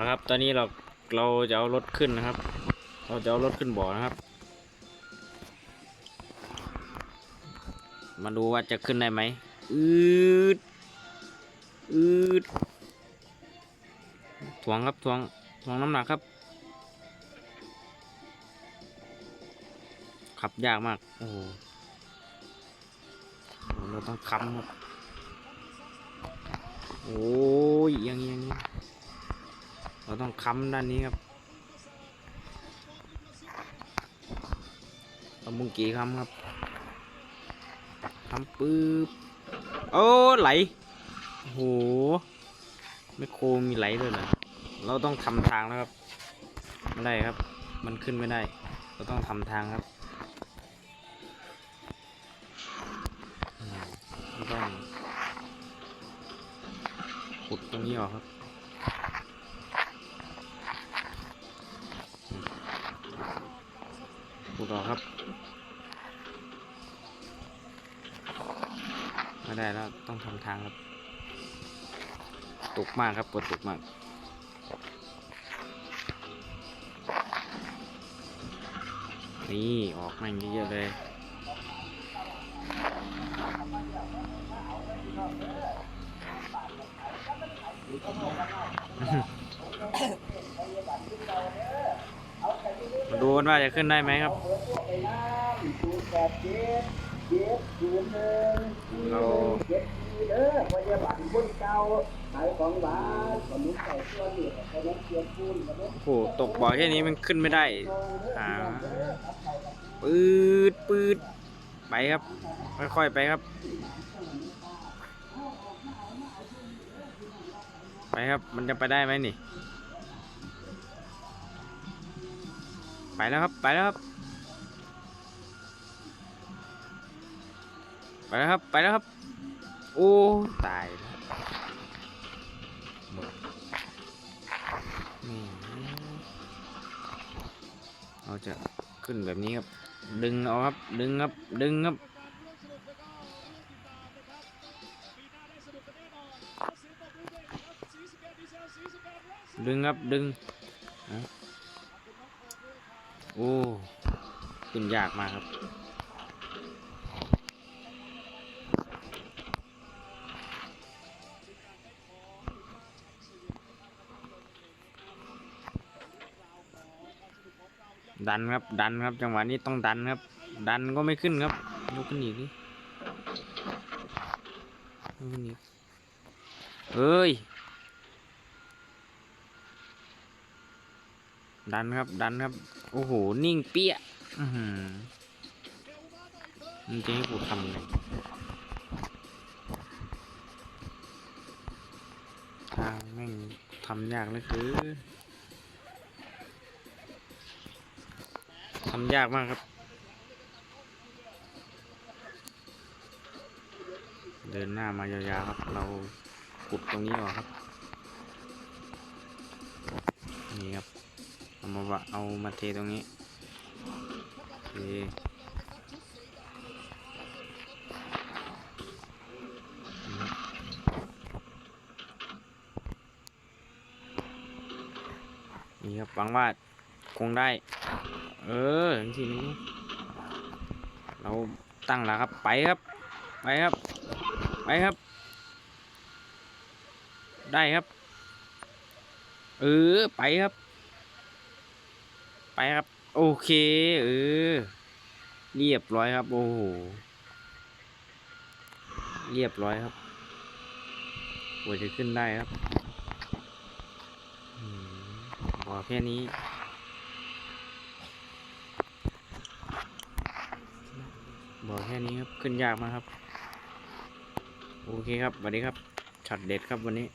นะครับ ตอนนี้เราเราจะเอารถขึ้นนะครับ เราจะเอารถขึ้นบ่อนะครับ มาดูว่าจะขึ้นได้ไหมอืดอืดทวงครับทวงทวงน้ำหนักครับ ขับยากมาก โอ้โหเราต้องค้ำครับ โอ้ยยังยังเอียง เราต้องค้ำด้านนี้ครับเอามุงกี่ค้ำครับค้ำปื๊บโอ้ไหลโหไม่โคมีไหลด้วยเหรอเราต้องทำทางแล้วครับไม่ได้ครับ มันขึ้นไม่ได้ เราต้องทำทางครับเราต้องขุดตรงนี้ออกครับ ดออครับ ไม่ได้แล้วต้องทำทางครับ ตกมากครับปวดตกมากนี่ออกมาเยอะๆเลย มาดูกันว่าจะขึ้นได้ไหมครับ เราโอ้โหตกบ่อแค่นี้มันขึ้นไม่ได้อ่าปืดปืดไปครับ ค่อยๆไปครับ ไปครับ มันจะไปได้ไหมนี่ ไปแล้วครับ ไปแล้วครับ ไปแล้วครับ ไปแล้วครับ โอ้ ตายล้วหมดนี่เราจะขึ้นแบบนี้ครับ ดึงเอาครับ ดึงครับ ดึงครับดึงครับดึง โอ้ขึ้นยากมากครับ ดันครับ ดันครับ จังหวะนี้ต้องดันครับ ดันก็ไม่ขึ้นครับยกขึ้นอีกดิยกขึ้นอีกเอ้ย ดันครับ ดันครับ โอ้โห นิ่งเปี้ยอือหือมันจะให้กูทำไงทางแม่งทำยากเหลือทำยากมากครับ เดินหน้ามายาวๆครับ เราขุดตรงนี้ออกครับ นี่ครับ เอามาวะเอามาเทตรงนี้เคนี่ครับหวังว่าคงได้ เออทีนี้เราตั้งหลักครับ ไปครับ ไปครับ ไปครับ ได้ครับ เออ ไปครับ ไปครับ โอเคเออเรียบร้อยครับ โอ้โหเรียบร้อยครับกว่าจะขึ้นได้ครับบอแค่นี้บอแค่นี้ครับ ขึ้นยากมากครับ โอเคครับสวัสดีครับช็อตเด็ดครับวันนี้